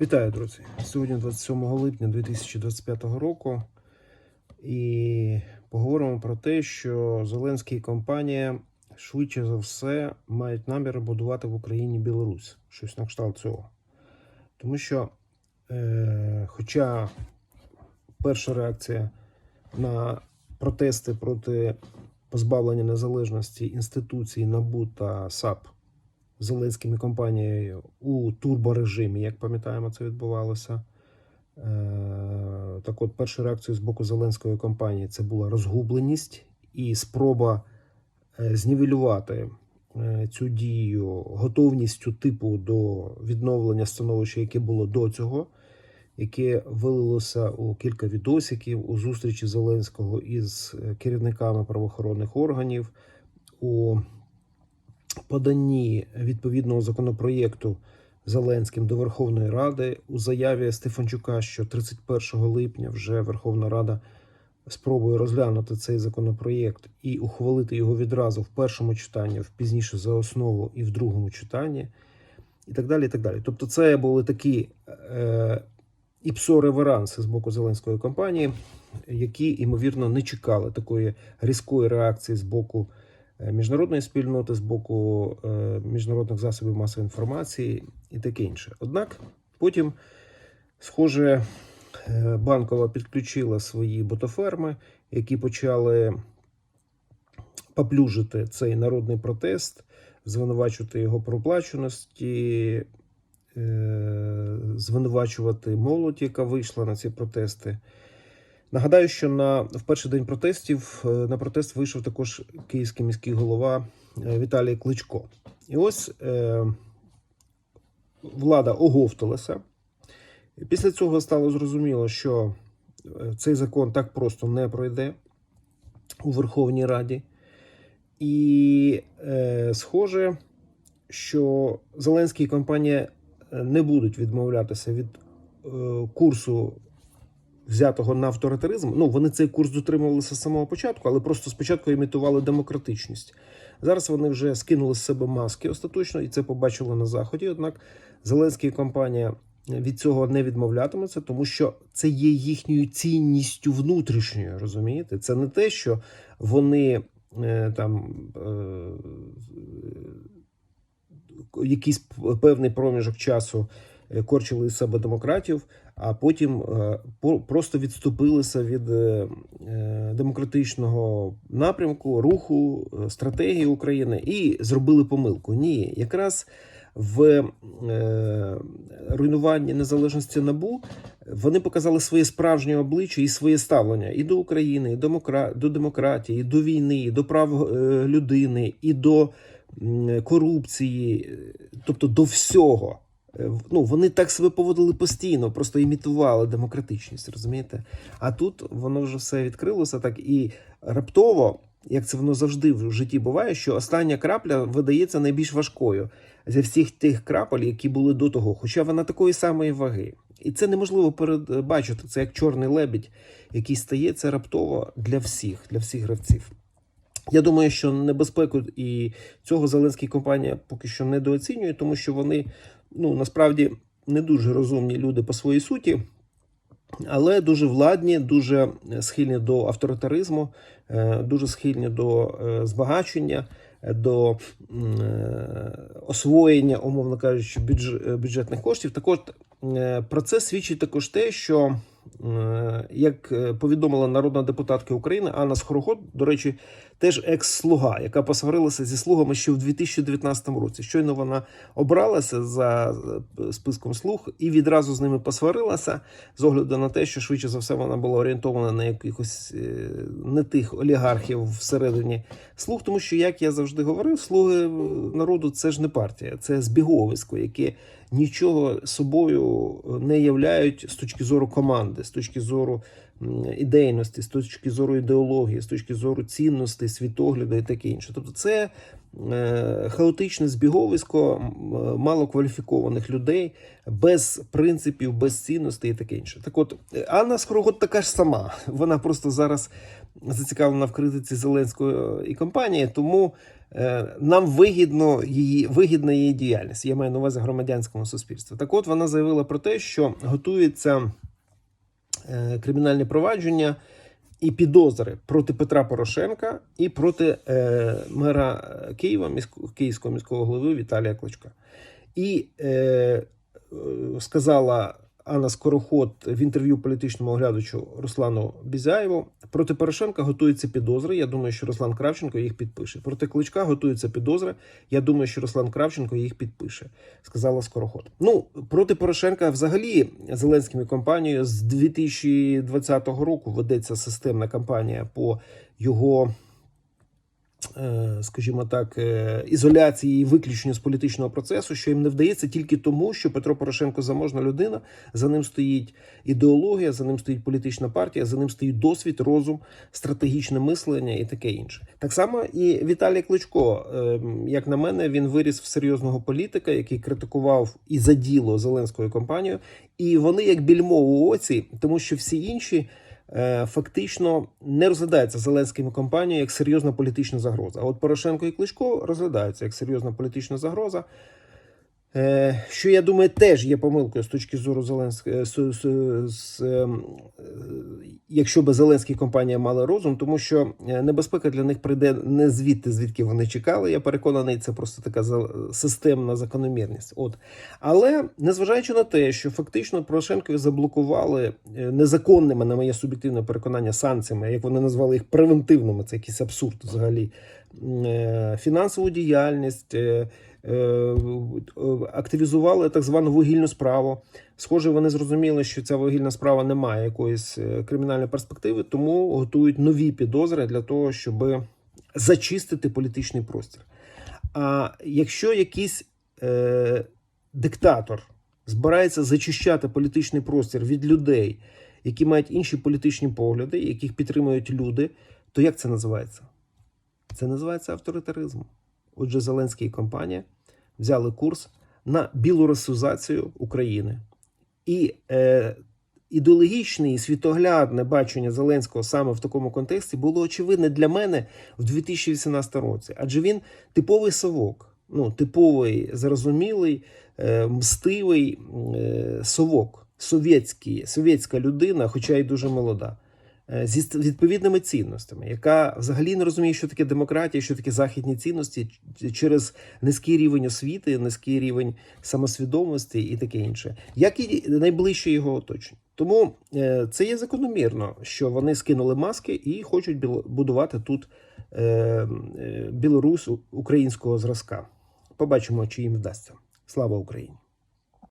Вітаю, друзі! Сьогодні 27 липня 2025 року, і поговоримо про те, що Зеленський і компанія швидше за все мають намір будувати в Україні Білорусь, щось на кшталт цього. Тому що, е, хоча перша реакція на протести проти позбавлення незалежності інституцій НАБУ та САП Зеленськими компанією у турборежимі, як пам'ятаємо, це відбувалося. Е, Так от, перша реакція з боку Зеленської компанії це була розгубленість і спроба е, знівелювати е, цю дію готовністю типу до відновлення становища, яке було до цього, яке вилилося у кілька відосиків у зустрічі Зеленського із керівниками правоохоронних органів. у поданні відповідного законопроєкту Зеленським до Верховної Ради у заяві Стефанчука, що 31 липня вже Верховна Рада спробує розглянути цей законопроєкт і ухвалити його відразу в першому читанні, в пізніше за основу і в другому читанні, і так далі. і так далі. Тобто, це були такі е, іпсо-реверанси з боку Зеленської компанії, які, ймовірно, не чекали такої різкої реакції з боку міжнародної спільноти, з боку е, міжнародних засобів масової інформації і таке інше. Однак потім, схоже, е, банкова підключила свої ботоферми, які почали поплюжити цей народний протест, звинувачувати його проплаченості, е, звинувачувати молодь, яка вийшла на ці протести. Нагадаю, що на в перший день протестів е, на протест вийшов також київський міський голова е, Віталій Кличко. І ось е, влада оговталася. Після цього стало зрозуміло, що е, цей закон так просто не пройде у Верховній Раді. І е, схоже, що Зеленський і компанія не будуть відмовлятися від е, курсу взятого на авторитаризм. Ну, вони цей курс дотримувалися з самого початку, але просто спочатку імітували демократичність. Зараз вони вже скинули з себе маски остаточно, і це побачили на заході. Однак Зеленський і компанія від цього не відмовлятиметься, тому що це є їхньою цінністю внутрішньою. Розумієте? Це не те, що вони е, там. Е, якийсь певний проміжок часу корчили із себе демократів, а потім е, просто відступилися від е, е, демократичного напрямку, руху, е, стратегії України і зробили помилку. Ні, якраз в е, руйнуванні незалежності набу вони показали своє справжнє обличчя і своє ставлення і до України, і до, демократії, і до війни, і до прав е, людини, і до корупції, е, тобто до всього. Е, Ну, вони так себе поводили постійно, просто імітували демократичність, розумієте? А тут воно вже все відкрилося так і раптово, як це воно завжди в житті буває, що остання крапля видається найбільш важкою зі всіх тих крапель, які були до того, хоча вона такої самої ваги. І це неможливо передбачити. Це як чорний лебідь, який стається раптово для всіх, для всіх гравців. Я думаю, що небезпеку і цього Зеленський компанія поки що недооцінює, тому що вони ну насправді не дуже розумні люди по своїй суті, але дуже владні, дуже схильні до авторитаризму, е, дуже схильні до е, збагачення, е, до е, освоєння, умовно кажучи, е, бюджетних коштів. Так от е, про це свідчить також те, що е, як е, повідомила народна депутатка України Анна Скороход, до речі, теж екс-слуга, яка посварилася зі слугами ще в 2019 році. Щойно вона обралася за е, списком слуг і відразу з ними посварилася з огляду на те, що швидше за все вона була орієнтована на якихось е, не тих олігархів всередині слуг. Тому що, як я завжди говорив, слуги народу це ж не партія, це збіговисько, яке нічого собою не являють з точки зору команди, з точки зору ідейності, з точки зору ідеології, з точки зору цінностей, світогляду і таке інше. Тобто, це е, хаотичне збіговисько е, малокваліфікованих людей без принципів, без цінностей і таке інше. Так от, е, Анна Скорогод така ж сама. Вона просто зараз зацікавлена в критиці Зеленської і компанії, тому е, нам вигідно її вигідна її діяльність. Я маю на увазі громадянському суспільству. Так от вона заявила про те, що готується е, кримінальне провадження і підозри проти Петра Порошенка і проти е, мера Києва, міського, київського міського голови Віталія Кличка. І е, е, сказала Анна Скороход в інтерв'ю політичному оглядачу Руслану Бізяєву. Проти Порошенка готуються підозри. Я думаю, що Руслан Кравченко їх підпише. Проти Кличка готуються підозри. Я думаю, що Руслан Кравченко їх підпише, сказала Скороход. Ну проти Порошенка, взагалі, Зеленським і компанією з 2020 року ведеться системна кампанія по його. Е, Скажімо так, е, ізоляції і виключенню з політичного процесу, що їм не вдається тільки тому, що Петро Порошенко заможна людина, за ним стоїть ідеологія, за ним стоїть політична партія, за ним стоїть досвід, розум, стратегічне мислення і таке інше. Так само і Віталій Кличко, е, як на мене, він виріс в серйозного політика, який критикував і за діло Зеленською компанію, і вони як більмо у оці, тому що всі інші. Е, Фактично не розглядається Зеленським і компанією як серйозна політична загроза. А от Порошенко і Кличко розглядаються як серйозна політична загроза. Е, Що я думаю, теж є помилкою з точки зору Зеленського, е, якщо би Зеленський і компанія мали розум, тому що е, небезпека для них прийде не звідти, звідки вони чекали. Я переконаний, це просто така системна закономірність. От але незважаючи на те, що фактично Порошенкові заблокували е, незаконними, на моє суб'єктивне переконання, санкціями, як вони назвали їх превентивними, це якийсь абсурд взагалі. е, Фінансову діяльність, активізували так звану вугільну справу. Схоже, вони зрозуміли, що ця вугільна справа не має якоїсь е, кримінальної перспективи, тому готують нові підозри для того, щоб зачистити політичний простір. А якщо якийсь е, диктатор збирається зачищати політичний простір від людей, які мають інші політичні погляди, яких підтримують люди, то як це називається? Це називається авторитаризмом. Отже, Зеленський і компанія взяли курс на білорусизацію України. І е, ідеологічне і світоглядне бачення Зеленського саме в такому контексті було очевидне для мене в 2018 році. Адже він типовий совок, ну, типовий, зрозумілий, е, мстивий е, совок, совєтський, совєтська людина, хоча й дуже молода. Е, Зі відповідними цінностями, яка взагалі не розуміє, що таке демократія, що таке західні цінності через низький рівень освіти, низький рівень самосвідомості і таке інше, як і найближче його оточення. Тому е, це є закономірно, що вони скинули маски і хочуть будувати тут е, Білорусь українського зразка. Побачимо, чи їм вдасться. Слава Україні!